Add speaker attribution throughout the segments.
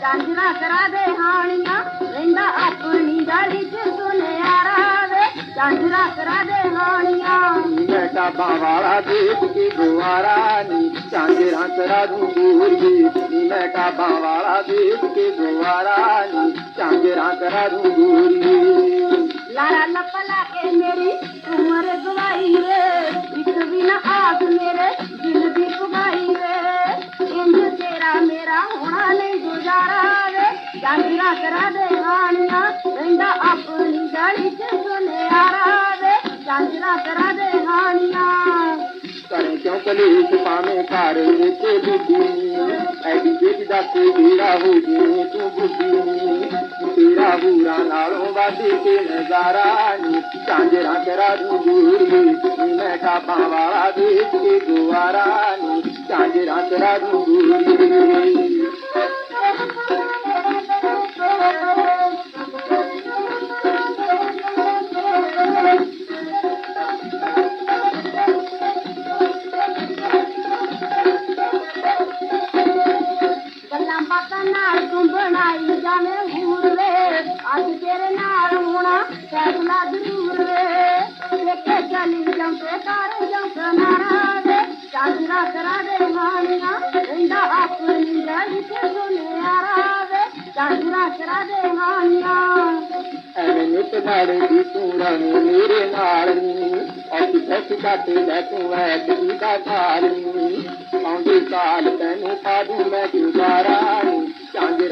Speaker 1: ਚਾਂਜਰਾ ਕਰਾ ਦੇ ਹਾਣੀਆਂ ਰਹਿੰਦਾ ਆਪਣੀ ਗਲੀ ਚ ਸੁਨਿਆਰਾ ਵੇ ਚਾਂਜਰਾ ਕਰਾ ਦੇ ਹਾਣੀਆਂ।
Speaker 2: ਮੈਂ ਟਾਬਾਂ ਵਾਲਾ ਦੇਖ ਕੇ ਗੁਆਰਾ ਨੀ ਚਾਂਜਰਾਂ ਕਰਾ ਦੂੰ ਗੋਰੀਏ ਨੀ ਮੈਂ ਟਾਬਾਂ ਵਾਲਾ ਦੇਖ ਕੇ ਗੁਆਰਾ ਨੀ ਚਾਂਜਰਾਂ ਕਰਾ ਦੂੰ ਗੋਰੀਏ
Speaker 1: ਲਾਰਾ ਲੱਪਾ ਲਾ ਕੇ ਤੇਰਾ ਹੋਣਾ ਨਹੀਂ ਗੁਜ਼ਾਰਾ ਵੇ। ਚਾਂਜਰਾ ਕਰਾ ਦੇ ਰਹਿੰਦਾ ਆਪਣੀ ਗਲੀ ਚ ਸੁਨਿਆਰਾ ਵੇ। ਚਾਂਜਰਾ ਕਰਾ ਦੇ
Speaker 2: ਕਰੇ ਕਿਉਂ ਕਲੇਸ਼ ਪਾਵੇਂ ਘਰ ਵਿੱਚ ਬੁੱਢੀ ਐਡੀ ਜਿੱਦ ਦਾ ਤੇ ਢੀੜਾ ਹੋ ਜੇ ਤੂੰ ਬੁੱਢੀ ਬੂਰਾ ਨਾਲੋਂ ਵੱਧ ਕੇ ਨਜ਼ਾਰਾ ਨੀ ਚਾਂਜਰਾਂ ਕਰਾ ਦੂੰ ਗੋਰੀਏ ਨੀ ਮੈਂ ਟਾਬਾਂ ਵਾਲਾ ਦੇਖ ਕੇ ਗੁਆਰਾ ਨੀ ਚਾਂਜਰਾਂ ਕਰਾ ਦੂੰ ਗੋਰੀਏ
Speaker 1: ਗੱਲਾਂ ਬਾਤਾਂ ਨਾਲ ਤੂੰ ਬਣਾਈ ਜਾਵੇਂ ਹੂਰ ਵੇ ਅੱਜ ਤੇਰੇ ਨਾਲ ਹੋਣਾ ਫੈਸਲਾ ਜ਼ਰੂਰ ਵੇ। ਦੇਖੇ ਚੱਲੀ ਜਾਂਦੇ ਕਰ ਜਾਂ ਨਾਰਾ ਵੇ ਚਾਂਦਰਾ ਕਰਾ ਦੇ ਹਾਨੀਆਂ ਰਹਿੰਦਾ ਆਪਣੀ ਗਲੀ ਤੇ ਸੁਨਿਆਰਾ ਵੇ ਚਾਂਦਰਾ ਕਰਾ ਦੇ ਹਾਨੀਆਂ
Speaker 2: ਐਵੇਂ ਨਿਤ ਨਾੜੇ ਦੀ ਤੂੰ ਰਾਣੀ ਮੇਰੇ ਨਾਲ ਨੀ। ਅੱਖ ਸੱਚ ਕਾਤੇ ਲੈ ਤੂੰ ਐ ਦੀ ਦਾ ਖਾਲ ਨੀ। ਆਉਂਦੇ ਸਾਲ ਤੈਨੂੰ ਪਾ ਦੂੰ ਮੈਂ ਦੁਬਾਰਾ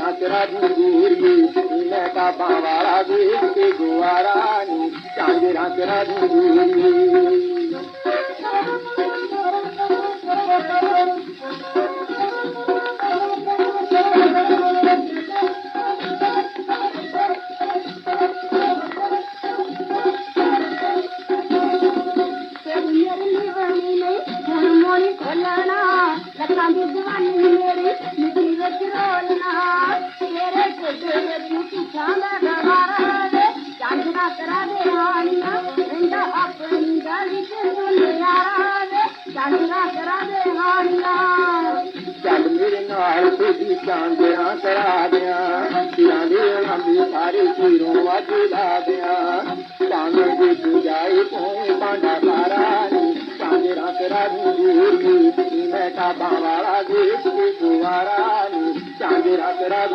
Speaker 2: ਨੀ ਚਾਂਜਰਾ ਤੇਰਾ ਦੂੰ ਗੋਰੀਏ ਨੀ। ਮੈਂ ਕਾਬਾਂ ਵਾਲਾ ਦੇਖ ਕੇ ਗੁਆਰਾ ਨੀ ਚਾਂਜਰਾ ਤੇਰਾ ਦੂੰ ਗੋਰੀਏ
Speaker 1: ਤੇਰੀ ਮੇਰੀ ਨੀਵਣੀ ਨਹੀਂ ਹੁਣ ਮੋਣੀ ਖੋਲਣਾ ਲੱਕਾਂ ਦੀ ਤੇਰੇ ਕਿਤੇ ਵਿੱਚ ਪਿੱਛਾਂ ਚਾਂਦਨਾ ਕਰਾ ਦੇ ਹਾਨੀਆਂ ਰਹਿੰਦਾ ਆਪਣੀ ਗਲੀ ਚ ਸੁਨਿਆਰਾ ਵੇ ਚਾਂਦਨਾ ਕਰਾ ਦੇ ਹਾਨੀਆਂ
Speaker 2: ਚੱਲ ਮੇਰੇ ਨਾਲ ਤੇਰੀ ਚਾਂਦਰਾ ਕਰਾ ਦਿਆਂ, ਸਿਰਾਂ ਦੇ ਲੰਬੀ ਸਾਰੇ ਚੀਰੋਂ ਵਾਜ ਲਾ ਦਿਆਂ। ਚਾਂਦ ਦੀ ਪੂਜਾਈ ਤੋਂ ਪਾਂਡਾ ਸਾਰਾ ਨੀ ਚਾਂਦਰਾ ਕਰਾ ਦੂੰ ਗੋਰੀ ਮੈਂ ਕਾਬਾਂ ਵਾਲਾ ਦੇਖ ਕੇ ਗੁਆਰਾ ਨੀ ਚਾਂਦਰਾ